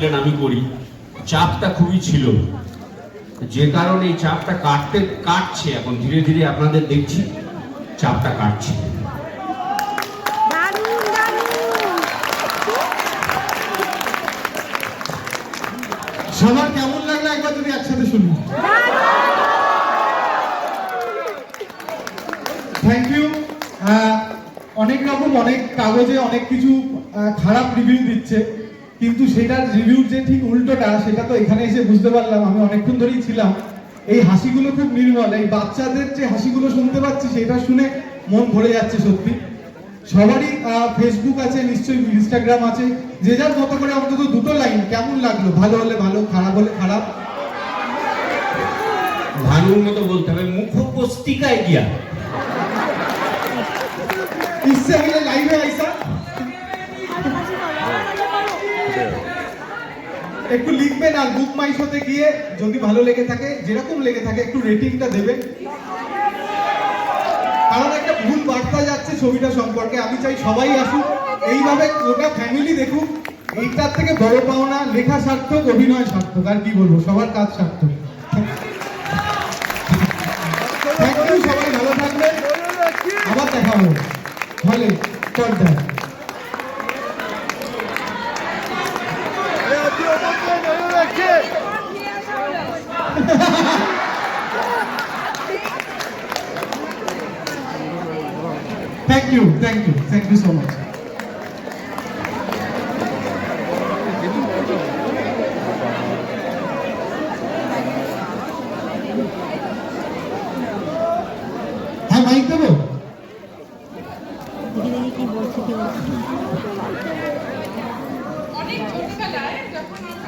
আমি করি। চাপটা খুবই ছিল। যে কারণে এই চাপটা কাটতে কাটছে। এখন ধীরে ধীরে আপনাদের দেখছি চাপটা কাটছে। সবার কেমন লাগল একবার যদি একসাথে শুনি? থ্যাংক ইউ অনেক রকম অনেক কাগজে অনেক কিছু খারাপ রিভিউ দিচ্ছে। কিন্তু সেটার রিভিউর যে ঠিক উল্টোটা সেটা তো এখানে এসে বুঝতে পারলাম আমি অনেকক্ষণ ধরেই ছিলাম। এই হাসিগুলো খুব নির্মল এই বাচ্চাদের যে হাসিগুলো শুনতে পাচ্ছি সেটা শুনে মন ভরে যাচ্ছে সত্যি। সবারই ফেসবুক আছে নিশ্চয়ই ইনস্টাগ্রাম আছে যে যার মতো করে অন্তত দুটো লাইন কেমন লাগল? ভালো হলে ভালো খারাপ হলে খারাপ। ভানুর মতো বলতে হবে মুখোপস্তিকায় গিয়া। ইচ্ছে হলে একটু লিখবেন আর বুক মাই শোতে গিয়ে যদি ভালো লেগে থাকে, যেরকম লেগে থাকে, একটু রেটিংটা দেবেন। কারণ একটা ভুল বার্তা যাচ্ছে ছবিটা সম্পর্কে। আমি চাই সবাই আসুক, এইভাবে গোটা ফ্যামিলি দেখুক, এইটার থেকে বড় পাওনা, লেখা সার্থক, অভিনয় সার্থক, আর কি বলব, সবার কাজ সার্থক। সবাই, ভালো থাকবেন। আবার দেখা হবে। হলে পর্দায় thank you thank you thank you so much হ্যাঁ মাইক দেবো? দেখি দেখি কি বলছে কি বলছে? অনেক ছোটবেলায় যখন আমরা-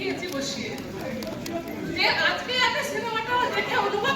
খেয়েছি বসিয়ে। যে আজকে একটা সিনেমাটাও দেখে অনুভব